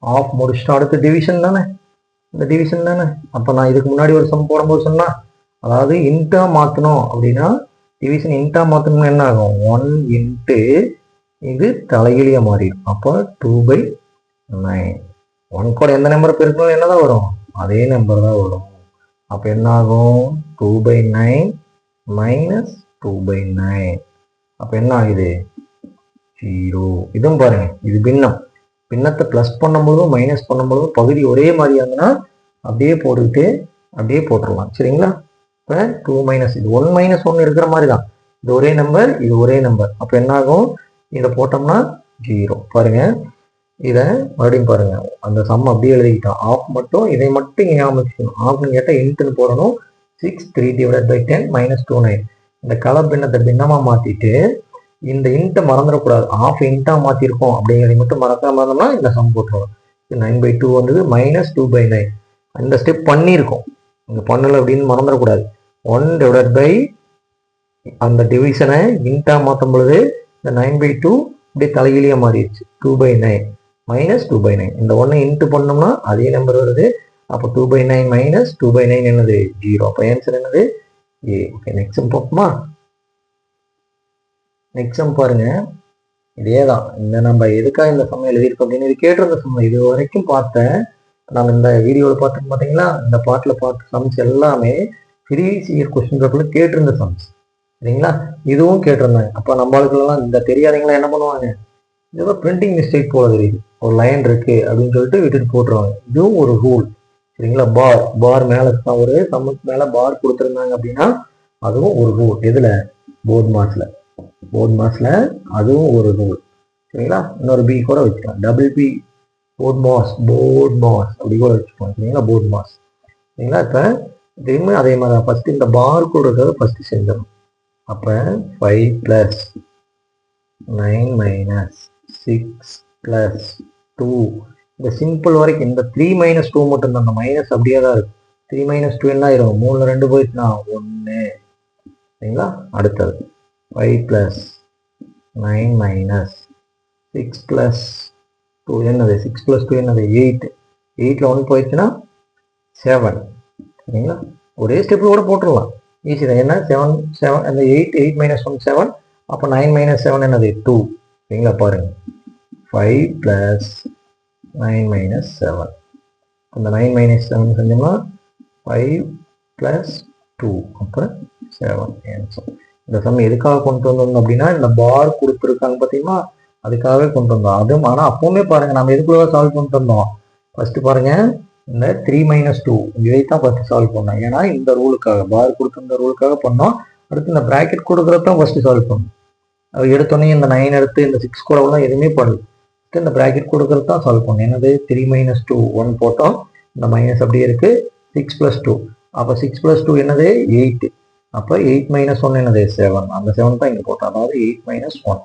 ஆஃப் முடிச்சுட்டோம் அடுத்து டிவிஷன் தானே? இந்த டிவிஷன் தானே? அப்போ நான் இதுக்கு முன்னாடி ஒரு சம் போடும்போது சொன்னால் அதாவது இன்ட்டாக மாற்றணும் அப்படின்னா டிவிஷன் இன்ட்டாக மாற்றணும்னா என்ன ஆகும்? ஒன் இன்ட்டு இது தலையிலேயே மாறிடும். அப்போ டூ பை நைன் ஒன் கூட எந்த நம்பர் பெருக்கணும் என்ன தான் வரும்? அதே நம்பர் தான் வரும். அப்போ என்ன ஆகும்? Two by nine minus two by nine அப்போ என்ன ஆகுது? ஜீரோ இதுவும் பாருங்க இது பின்னம். பின்னத்தை ப்ளஸ் பண்ணும்போதும் மைனஸ் பண்ணும்போதும் பகுதி ஒரே மாதிரி இருந்ததுன்னா அப்படியே போட்டுக்கிட்டு அப்படியே போட்டுடலாம். சரிங்களா? இப்போ டூ மைனஸ் இது ஒன் மைனஸ் ஒன்று இருக்கிற மாதிரி தான் இது ஒரே நம்பர் இது ஒரே நம்பர் அப்போ என்ன ஆகும் இதை போட்டோம்னா ஜீரோ பாருங்க. இதை மறுபடியும் பாருங்க. அந்த சம் அப்படியே எழுதிக்கிட்டோம் ஆஃப் மட்டும் இதை மட்டும் ஞாபகம் வச்சுக்கணும் ஆஃப்னு கேட்டால் இன்ட்டுன்னு போடணும். Six three divide by ten minus two nine இந்த கலர் பின்னத்தை பின்னமாக மாற்றிட்டு இந்த இன்ட்டை மறந்துடக்கூடாது. ஆஃப் இன்ட்டாக மாற்றிருக்கோம் அப்படிங்கிறத மட்டும் மறக்காம மறந்தோம்னா இந்த சம் போட்டுருவோம். நைன் பை டூ வந்தது மைனஸ் டூ பை நைன் அந்த ஸ்டெப் பண்ணியிருக்கோம். இங்கே பண்ணலை அப்படின்னு மறந்துடக்கூடாது. ஒன் டிவைட் பை அந்த டிவிஷனை இன்ட்டாக மாற்றும் பொழுது இந்த நைன் பை டூ அப்படியே தலையிலேயே மாறிடுச்சு. Two by nine minus two by nine இந்த ஒன்று இன்ட்டு பண்ணோம்னா அதே நம்பர் வருது. அப்போ two by nine minus two by nine என்னது? ஜீரோ அப்போ ஆன்சர் என்னது? ஏ ஓகே நெக்ஸ்ட் சம் பார்ப்போமா? நெக்ஸ்ட் சம் பாருங்க. இதே தான் இந்த நம்ம எதுக்காக இந்த சமயம் எழுதியிருக்கோம் அப்படின்னு இது கேட்டிருந்த சம்மை இது வரைக்கும் பார்த்தேன் நம்ம இந்த வீடியோவில் பார்த்தோம் பார்த்தீங்களா இந்த பாட்டில் பார்த்த சம்ஸ் எல்லாமே ப்ரீவியஸ் இயர் கொஸ்டின் பேப்பரில் கேட்டிருந்த சம்ஸ் சரிங்களா? இதுவும் கேட்டிருந்தாங்க. அப்போ நம்மளுக்குலாம் இந்த தெரியாதவங்களாம் என்ன பண்ணுவாங்க? ஏதோ பிரிண்டிங் மிஸ்டேக் போல தெரியுது. ஒரு லைன் இருக்குது அப்படின்னு சொல்லிட்டு விட்டுட்டு போட்டுருவாங்க. இதுவும் ஒரு ரூல் சரிங்களா? பார் பார் மேலே ஒரு சம்முக்கு மேலே பார் கொடுத்துருந்தாங்க அப்படின்னா அதுவும் ஒரு ரூல் எதில்? போர்ட் மார்க்ஸில் போர்ட் மார்க்ஸில் அதுவும் ஒரு ரூல் சரிங்களா? இன்னொரு பி கூட வச்சுக்கலாம். Double B BODMAS BODMAS அப்படி கூட வச்சுக்கோங்க. சரிங்களா? போர்ட் மாஸ் சரிங்களா? இப்போ திரும்ப அதே மாதிரி தான். ஃபஸ்ட்டு இந்த பார் கூட இருக்கிறத ஃபஸ்ட்டு செஞ்சிடணும். அப்போ five plus nine minus six plus two இந்த சிம்பிள் வரைக்கும் இந்த த்ரீ மைனஸ் டூ மட்டும் தான். அந்த மைனஸ் அப்படியே தான் இருக்கும். த்ரீ மைனஸ் டூ என்ன ஆயிரும்? மூணில் ரெண்டு போயிடுச்சுன்னா ஒன்று சரிங்களா? அடுத்தது. Five plus nine minus six plus two என்னது சிக்ஸ் ப்ளஸ் டூ என்னது எயிட் எயிட்டில் ஒன் போயிடுச்சுன்னா செவன் சரிங்களா? ஒரே ஸ்டெப்பில் கூட போட்டுடலாம். ஈஸி தான். என்ன? செவன் செவன் அந்த eight eight minus one seven அப்போ நைன் மைனஸ் செவன் என்னது டூ சரிங்களா? பாருங்க. Five plus nine minus seven அந்த நைன் மைனஸ் செவன் செஞ்சோம்னா ஃபைவ் ப்ளஸ் டூ அப்புறம் செவன் ஆன்சர் இந்த சம் எதுக்காக கொண்டு வந்தோம் அப்படின்னா இந்த பார் கொடுத்துருக்காங்க பார்த்தீங்கன்னா அதுக்காகவே கொண்டு வந்தோம் அதுவும் ஆனால் அப்பவுமே பாருங்கள் நம்ம எதுக்குள்ளே சால்வ் பண்ணிட்டு வந்தோம் ஃபஸ்ட்டு பாருங்கள் இந்த த்ரீ மைனஸ் டூ இதை தான் ஃபஸ்ட்டு சால்வ் பண்ணோம். ஏன்னா இந்த ரூலுக்காக பார் கொடுத்துருந்த ரூலுக்காக பண்ணோம். அடுத்து இந்த ப்ராக்கெட் கொடுக்குறதான் ஃபஸ்ட்டு சால்வ் பண்ணோம். அது இந்த நைன் எடுத்து இந்த சிக்ஸ் கூடலாம் எதுவுமே பண்ணல. அடுத்து இந்த ப்ராக்கெட் கொடுக்குறது தான் சால்வ் பண்ணோம். என்னது? த்ரீ மைனஸ் டூ ஒன் போட்டோம். இந்த மைனஸ் அப்படியே இருக்குது சிக்ஸ் ப்ளஸ் டூ அப்போ சிக்ஸ் ப்ளஸ் டூ என்னது? எயிட் அப்போ எயிட் மைனஸ் ஒன் என்னது? செவன் அந்த செவன் தான் இங்கே போட்டோம். அதாவது எயிட் மைனஸ் ஒன்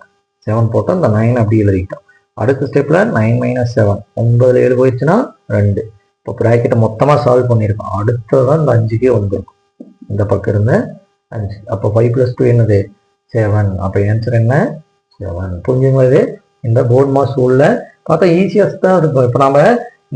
செவன் போட்டோம் இந்த நைன் அப்படி எழுதிக்கிட்டோம் அடுத்த ஸ்டெப்பில் நைன் மைனஸ் செவன் ஒன்பதில் ஏழு போயிடுச்சுன்னா ரெண்டு. இப்போ ப்ராக்கெட்டை மொத்தமாக சால்வ் பண்ணியிருக்கோம். அடுத்ததான் இந்த அஞ்சுக்கே வந்துருக்கும். இந்த பக்கம் இருந்து அஞ்சு. அப்போ ஃபைவ் ப்ளஸ் டூ என்னது? செவன் அப்போ ஆன்சர் என்ன? செவன் புரிஞ்சுங்களா இது? இந்த போர்ட் மாஸ் ரூலில் பார்த்தா ஈஸியாக தான் இருக்கும். இப்போ நாம்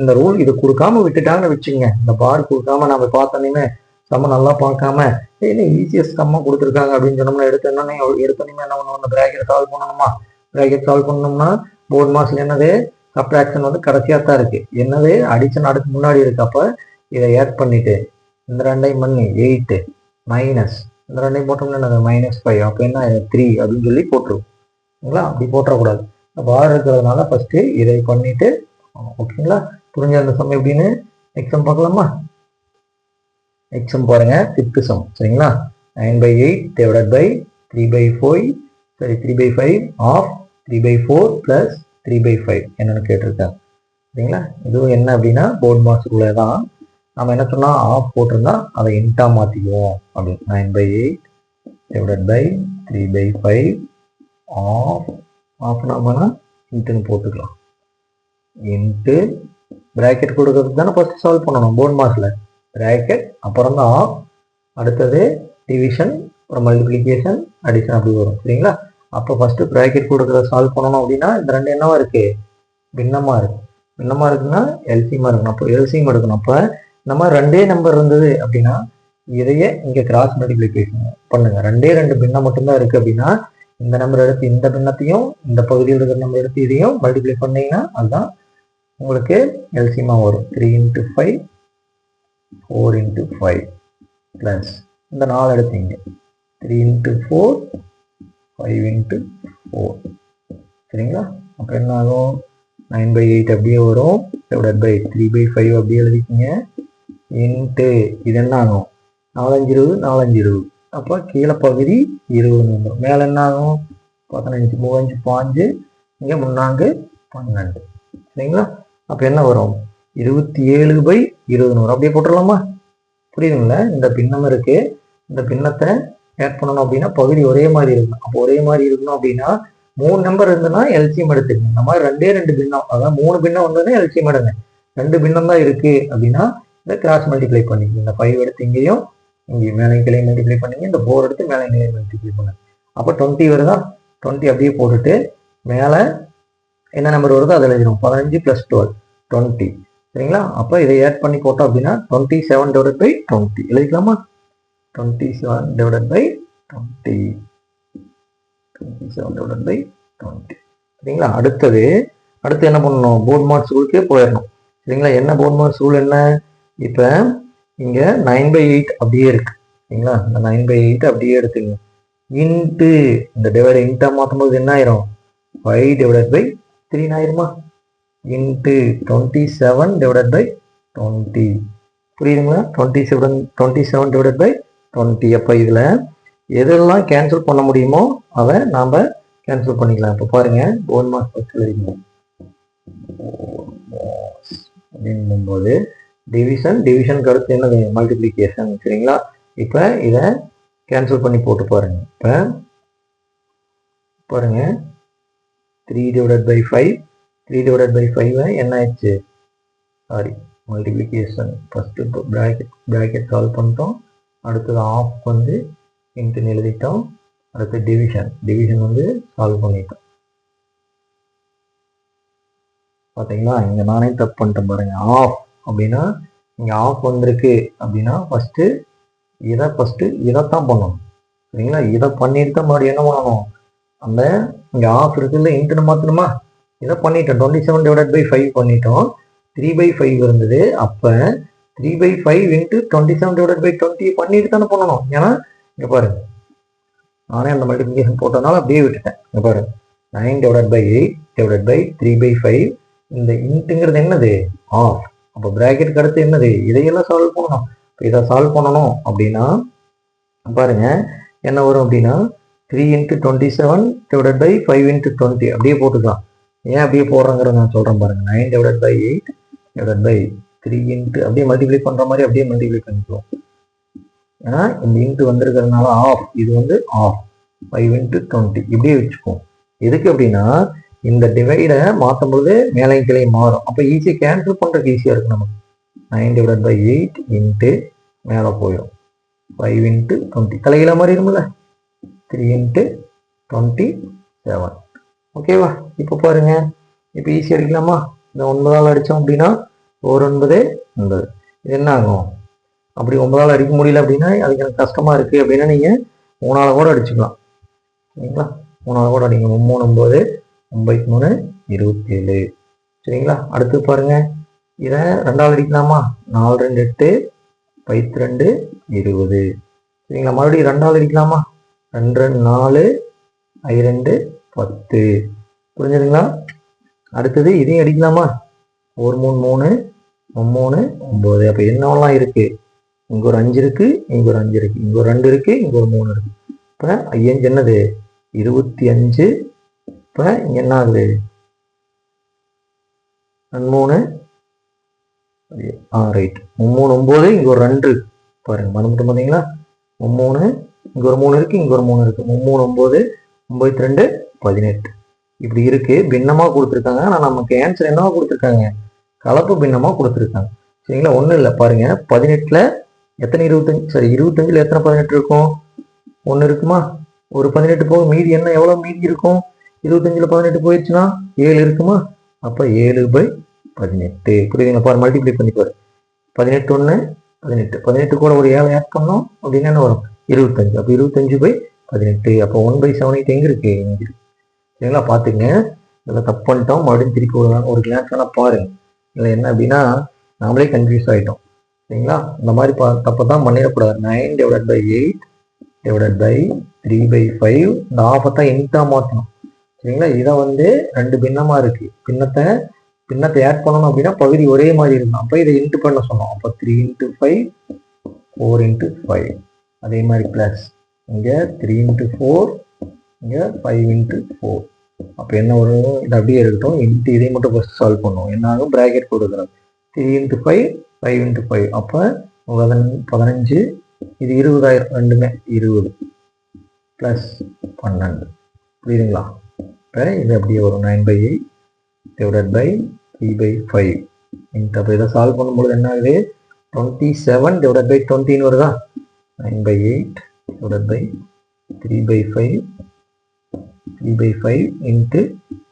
இந்த ரூல் இது கொடுக்காம விட்டுட்டாங்கன்னு வச்சுங்க இந்த பார் கொடுக்காம நம்ம பார்த்தோன்னே செம்ம நல்லா பார்க்காம என்ன ஈஸியஸ்ட் செம்ம கொடுத்துருக்காங்க அப்படின்னு சொன்னோம்னா எடுத்து என்னன்னு எடுத்தோன்னே என்ன பண்ணுவோம் பிராக்கெட் சால்வ் பண்ணணுமா? பிராக்கெட் சால்வ் பண்ணணும்னா போர்ட் மாஸ்ல என்னது? சப்ராக்ஷன் வந்து கடைசியாக தான் இருக்கு. என்னது? அடிஷன் அடுத்து முன்னாடி இருக்கு இதை ஆட் பண்ணிட்டு இந்த ரெண்டையும் பண்ணி. எயிட்டு மைனஸ் இந்த ரெண்டையும் போட்டோம்னா என்னது? மைனஸ் ஃபைவ் அப்போ என்ன த்ரீ அப்படின்னு சொல்லி போட்டுருவோம். ஓகேங்களா அப்படி போட்டுறக்கூடாது. பார் இருக்கிறதுனால ஃபஸ்ட்டு இதை பண்ணிவிட்டு ஓகேங்களா? புரிஞ்ச அந்த சமயம் எப்படின்னு எக்ஸாம் பார்க்கலாமா? எக்ஸாம் பாருங்க ஃபிஃப்த் சம் சரிங்களா? Nine by eight divide by three by four சரி three by five of three by four plus three by five என்னன்னு கேட்டிருக்காங்க சரிங்களா? இதுவும் என்ன அப்படின்னா போர்ட் மாஸ் தான் நம்ம என்ன சொன்னால் ஆஃப் போட்டிருந்தா அதை இன்டா மாற்றிக்குவோம் அப்படின்னு nine by eight divide by three by five of of நம்ம இன்ட்டுன்னு போட்டுக்கலாம். இன்ட்டு பிராக்கெட் கொடுக்கறதுக்கு தானே ஃபஸ்ட்டு சால்வ் பண்ணணும் போர்ட் மாஸில் பிராக்கெட் அப்புறம் தான் ஆஃப் அடுத்தது டிவிஷன் அப்புறம் மல்டிப்ளிகேஷன் அடிஷன் அப்படி வரும். சரிங்களா? அப்போ ஃபர்ஸ்ட் ப்ராக்கெட் கொடுக்கறத சால்வ் பண்ணணும் அப்படின்னா இந்த ரெண்டு என்னவா இருக்கு? பின்னமா இருக்கு. பின்னமா இருக்குன்னா எல்சியமா இருக்கணும். அப்போ எல்சியம் எடுக்கணும். அப்போ இந்த மாதிரி ரெண்டே நம்பர் இருந்தது அப்படின்னா இதையே இங்கே கிராஸ் மல்டிப்ளிகேஷன் பண்ணுங்க. ரெண்டே ரெண்டு பின்னம் மட்டும்தான் இருக்கு அப்படின்னா இந்த நம்பர் எடுத்து இந்த பின்னத்தையும் இந்த பகுதியில் இருக்கிற நம்பர் எடுத்து இதையும் மல்டிப்ளை பண்ணீங்கன்னா அதுதான் உங்களுக்கு எல்சியமா வரும். Three into five four into five plus இந்த நாலு எடுத்தீங்க. Three into four five into four சரிங்களா? அப்போ என்ன ஆகும்? நைன் பை எயிட் அப்படியே வரும். Divide by three by five அப்படியே எழுதிக்கிங்க. இன்ட்டு இது என்ன ஆகும்? நாலஞ்சு இருபது நாலஞ்சு இருபது. அப்போ கீழே பகுதி இருபது வந்துடும் மேலே என்ன ஆகும்? பதினஞ்சு மூவஞ்சு பாஞ்சு. இங்கே முன்னாங்கு பன்னெண்டு. சரிங்களா? அப்போ என்ன வரும்? இருபத்தி ஏழு பை இருபது நூறு. அப்படியே போட்டுடலாமா? புரியுதுங்களா? இந்த பின்னம் இருக்கு. இந்த பின்னத்தை ஆட் பண்ணணும் அப்படின்னா பகுதி ஒரே மாதிரி இருக்கணும். அப்போ ஒரே மாதிரி இருக்கணும் அப்படின்னா மூணு நம்பர் இருந்ததுன்னா எல்சியம் எடுத்துக்கணும். இந்த மாதிரி ரெண்டே ரெண்டு பின்னம். அதாவது மூணு பின்னம் வந்ததுன்னா எல்சியம் எடுங்க. ரெண்டு பின்னம் தான் இருக்கு அப்படின்னா இதை கிராஸ் மல்டிப்ளை பண்ணிக்கங்க. இந்த ஃபைவ் எடுத்து இங்கேயும் இங்கேயும் மேலே கிளையும் மல்டிப்ளை பண்ணிங்க. இந்த ஃபோர் எடுத்து மேலே கிளையும் மல்டிப்ளை பண்ணுங்க. அப்போ டுவெண்ட்டி வருதா? டுவெண்ட்டி அப்படியே போட்டுட்டு மேலே என்ன நம்பர் வருதோ அதில் எழுதிடும் பதினஞ்சு ப்ளஸ் டுவெல் டுவெண்ட்டி சரிங்களா? அப்போ இதை ஆட் பண்ணி போட்டோம் அப்படின்னா twenty seven divide by twenty எழுதிக்கலாமா? Twenty seven divide by twenty twenty seven divide by twenty சரிங்களா? அடுத்தது அடுத்து என்ன பண்ணணும்? போர்ட் மார்க் ரூலுக்கே போயிடணும். சரிங்களா? என்ன போர்ட் மார்க் ரூல் என்ன? இப்போ இங்கே நைன் பை எயிட் அப்படியே இருக்கு. சரிங்களா? இந்த நைன் பை எயிட் அப்படியே எடுத்துங்க. இன்ட்டு இந்த டிவைட் இன்ட்டாக மாற்றும் போது என்ன ஆயிரும்? ஃபைவ் டிவைட் பை த்ரீ ஆயிருமா? Into twenty seven divided by twenty புரியுதுங்களா? Twenty seven twenty seven divided by twenty அப்போ இதில் எதெல்லாம் கேன்சல் பண்ண முடியுமோ அதை நாம் கேன்சல் பண்ணிக்கலாம். இப்போ பாருங்கள் போன் மாஸ் ஃபஸ்ட் எழுதிக்கணும் அப்படிங்கும்போது டிவிஷன் டிவிஷனுக்கு அடுத்து என்னது மல்டிப்ளிகேஷன் சரிங்களா? இப்போ இதை கேன்சல் பண்ணி போட்டு பாருங்கள் இப்போ பாருங்கள் three divided by five three divided by five என்ன ஆயிடுச்சு. Sorry multiplication first bracket bracket solve பண்ணிட்டோம். அடுத்தது ஆஃப் வந்து இன்ட்டுன்னு எழுதிட்டோம். அடுத்து டிவிஷன் டிவிஷன் வந்து சால்வ் பண்ணிட்டோம். பார்த்தீங்களா இங்கே நானே தப்பு பண்ணிட்டேன் பாருங்கள் ஆஃப் அப்படின்னா இங்கே ஆஃப் வந்திருக்கு அப்படின்னா ஃபஸ்ட்டு இதை ஃபஸ்ட்டு இதைத்தான் பண்ணணும். சரிங்களா? இதை பண்ணிட்டு தான் மறுபடியும் என்ன பண்ணணும்? அந்த இங்கே ஆஃப் இருக்குல்ல இன்ட்டுன்னு மாற்றணுமா இதை பண்ணிட்டோம்? Twenty seven divide by five பண்ணிட்டோம். த்ரீ பை ஃபைவ் இருந்தது. அப்போ three by five into twenty seven divide by twenty பண்ணிட்டு தானே பண்ணணும் ஏன்னா இங்கே பாருங்க. நானே அந்த மல்டிபிகேஷன் போட்டதுனால அப்படியே விட்டுட்டேன். இங்கே பாருங்க nine divide by eight divide by three by five இந்த இன்ட்டுங்கிறது என்னது? ஆஃப் அப்போ ப்ராக்கெட் அடுத்து என்னது? இதையெல்லாம் சால்வ் பண்ணணும். இப்போ இதை சால்வ் பண்ணணும் அப்படின்னா பாருங்க. என்ன வரும் அப்படின்னா? Three into twenty seven divide by five into twenty அப்படியே போட்டுக்கலாம். ஏன் அப்படியே போடுறேங்கிறத நான் சொல்கிறேன் பாருங்க. Nine divide by eight divide by three into அப்படியே மல்டிப்ளை பண்ணுற மாதிரி அப்படியே மல்டிப்ளை பண்ணிக்குவோம் ஏன்னா இந்த இன்ட்டு வந்திருக்கிறதுனால ஆஃப் இது வந்து ஆஃப் ஃபைவ் இன்ட்டு டுவெண்ட்டி இப்படியே வச்சுக்குவோம். எதுக்கு அப்படின்னா இந்த டிவைடை மாற்றும் பொழுது மேலையும் கிளை மாறும். அப்போ ஈஸியாக கேன்சல் பண்ணுறதுக்கு ஈஸியாக இருக்கும் நமக்கு. Nine divide by eight into மேலே போயிடும். ஃபைவ் இன்ட்டு டுவெண்ட்டி தலையில மாதிரி இருக்கும்ல த்ரீ இன்ட்டு டுவெண்ட்டி செவன் ஓகேவா இப்போ பாருங்க. இப்போ ஈஸி அடிக்கலாமா? இந்த ஒன்பதால் அடித்தோம் அப்படின்னா ஒரு ஒன்பது ஒன்பது. இது என்ன ஆகும்? அப்படி ஒன்பதால் அடிக்க முடியல அப்படின்னா அதுக்கு எனக்கு கஷ்டமாக இருக்குது அப்படின்னா நீங்கள் மூணால் கூட அடிச்சுக்கலாம். சரிங்களா? மூணால் கூட அடிங்க. மூணு ஒன்பது ஒம்பது மூணு இருபத்தி ஏழு சரிங்களா? அடுத்து பாருங்கள் இதை ரெண்டாவது அடிக்கலாமா? நாலு ரெண்டு எட்டு பைத்து ரெண்டு இருபது. சரிங்களா? மறுபடியும் ரெண்டாவது அடிக்கலாமா? ரெண்டு ரெண்டு நாலு ஐ ரெண்டு பத்து. புரிஞ்சுதுங்களா? அடுத்தது இதையும் அடிக்கலாமா? ஒரு மூணு மூணு மூணு ஒம்பது அப்போ என்னவெல்லாம் இருக்கு? இங்க ஒரு அஞ்சு இருக்கு இங்கே ஒரு அஞ்சு இருக்கு. இங்கே ஒரு ரெண்டு இருக்கு இங்க ஒரு மூணு இருக்கு. இப்போ ஐயஞ்சு என்னது இருபத்தி அஞ்சு. இப்போ இங்கே என்ன ஆகுது? ரெண்டு மூணு. ஆ ரைட் மூணு ஒம்பது இங்கே ஒரு ரெண்டு. பாருங்கள் பாருங்க மறந்துட்டு பார்த்தீங்களா மூணு இங்கே ஒரு மூணு இருக்குது இங்கே ஒரு மூணு இருக்குது மூணு ஒம்பது ஒம்பத்தி ரெண்டு பதினெட்டு. இப்படி இருக்கு. பின்னமாக கொடுத்துருக்காங்க. ஆனால் நமக்கு ஆன்சர் என்னவா கொடுத்துருக்காங்க? கலப்பு பின்னமாக கொடுத்துருக்காங்க. சரிங்களா? ஒன்றும் இல்லை. பாருங்க. பதினெட்டில் எத்தனை இருபத்தஞ்சு? சரி இருபத்தஞ்சில் எத்தனை பதினெட்டு இருக்கும்? ஒன்று இருக்குமா? ஒரு பதினெட்டு போக மீதி என்ன? எவ்வளோ மீதி இருக்கும்? இருபத்தஞ்சில் பதினெட்டு போயிடுச்சுன்னா ஏழு இருக்குமா? அப்போ ஏழு பை பதினெட்டு. புரியுதுங்களா? பாரு மல்டிப்ளை பண்ணி பாரு. பதினெட்டு ஒன்று பதினெட்டு. பதினெட்டு கூட ஒரு ஏழை ஆட் பண்ணோம். அப்படின்னா என்ன வரும்? இருபத்தஞ்சு. அப்போ இருபத்தஞ்சு பை பதினெட்டு அப்போ ஒன் பை செவன் எயிட் எங்கே இருக்குது இங்கே. சரிங்களா? பார்த்துங்க இதில் தப்பு பண்ணிட்டோம். மறுபடியும் திருப்பி ஒரு ஒரு கிளாஸ் வேணா பாருங்க. இதில் என்ன அப்படின்னா நாமளே கன்ஃபியூஸ் ஆகிட்டோம் சரிங்களா? இந்த மாதிரி பா தப்பை தான் பண்ணிடக்கூடாது. Nine divide by eight divide by three by five இந்த ஆஃபை தான் எயிட்டாக மாற்றணும் சரிங்களா? இதை வந்து ரெண்டு பின்னமாக இருக்குது பின்னத்தை பின்னத்தை ஆட் பண்ணணும் அப்படின்னா பகுதி ஒரே மாதிரி இருக்கும். அப்போ இதை இன்ட்டு பண்ண சொன்னோம். அப்போ three into five four into five அதே மாதிரி ப்ளஸ் இங்கே த்ரீ இன்ட்டு ஃபோர் இங்கே ஃபைவ் இன்ட்டு ஃபோர் அப்போ என்ன வரும்? இது அப்படியே இருக்கட்டும். இன்ட்டு இதை மட்டும் ஃபஸ்ட் சால்வ் பண்ணுவோம். என்ன ஆகும் ப்ராக்கெட் கொடுக்குறோம் three into five five into five அப்போ பதினஞ்சு பதினஞ்சு இது இருபதாயிரம் ரெண்டுமே இருபது ப்ளஸ் பன்னெண்டு. புரியுதுங்களா? இப்போ இது அப்படியே வரும். Nine by eight divide by three by five into அப்போ இதை சால்வ் பண்ணும்பொழுது என்ன ஆகுது? டுவெண்ட்டி செவன் டிவைட் பை டுவெண்ட்டின்னு வருதா? Nine by eight divided by three by five three by five into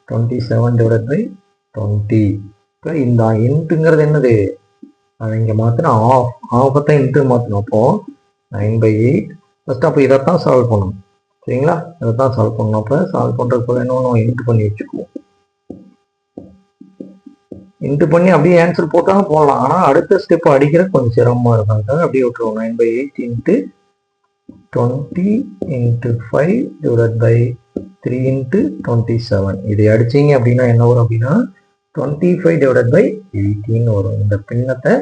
twenty seven divide by twenty இப்போ இந்த இன்ட்டுங்கிறது என்னது? அதை இங்கே மாற்றினா ஆஃப் ஆஃபை தான் இன்ட்டு மாற்றணும் அப்போது நைன் பை எயிட் ஃபஸ்ட்டு அப்போ இதைத்தான் சால்வ் பண்ணணும். சரிங்களா? இதை தான் சால்வ் பண்ணணும். அப்போ சால்வ் பண்ணுறதுக்குள்ள என்ன ஒன்று இன்ட்டு பண்ணி வச்சுக்குவோம். இன்ட்டு பண்ணி அப்படியே ஆன்சர் போட்டாலும் போடலாம். ஆனால் அடுத்த ஸ்டெப் அடிக்கிறது கொஞ்சம் சிரமமாக இருக்கும். அப்படியே விட்டுருவோம். Nine by eight into twenty into five divide by three into twenty seven இதை அடிச்சீங்க அப்படின்னா என்ன வரும் அப்படின்னா twenty five divide by eighteen வரும். இந்த பின்னத்தை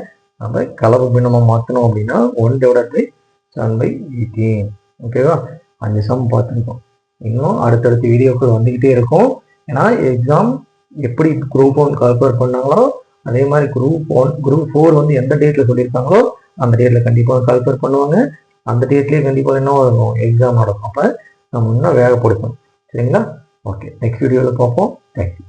நம்ம கலப்பு பின்னமாக மாற்றணும் அப்படின்னா one divide by seven by eighteen ஓகேவா அஞ்சு சம் பார்த்துருக்கோம். இன்னும் அடுத்தடுத்த வீடியோக்கள் வந்துக்கிட்டே இருக்கும். ஏன்னா எக்ஸாம் எப்படி குரூப் ஒன் கால்குலேட் பண்ணாங்களோ அதே மாதிரி குரூப் ஒன் குரூப் ஃபோர் வந்து எந்த டேட்டில் சொல்லியிருக்காங்களோ அந்த டேட்டில் கண்டிப்பாக கால்குலேட் பண்ணுவாங்க. அந்த டேட்லேயே கண்டிப்பாக என்ன வரும் எக்ஸாம் நடக்கும். அப்போ நம்ம இன்னும் வேகப்படுத்தணும். சரிங்களா? ஓகே நெக்ஸ்ட் வீடியோவில் பார்ப்போம். தேங்க்யூ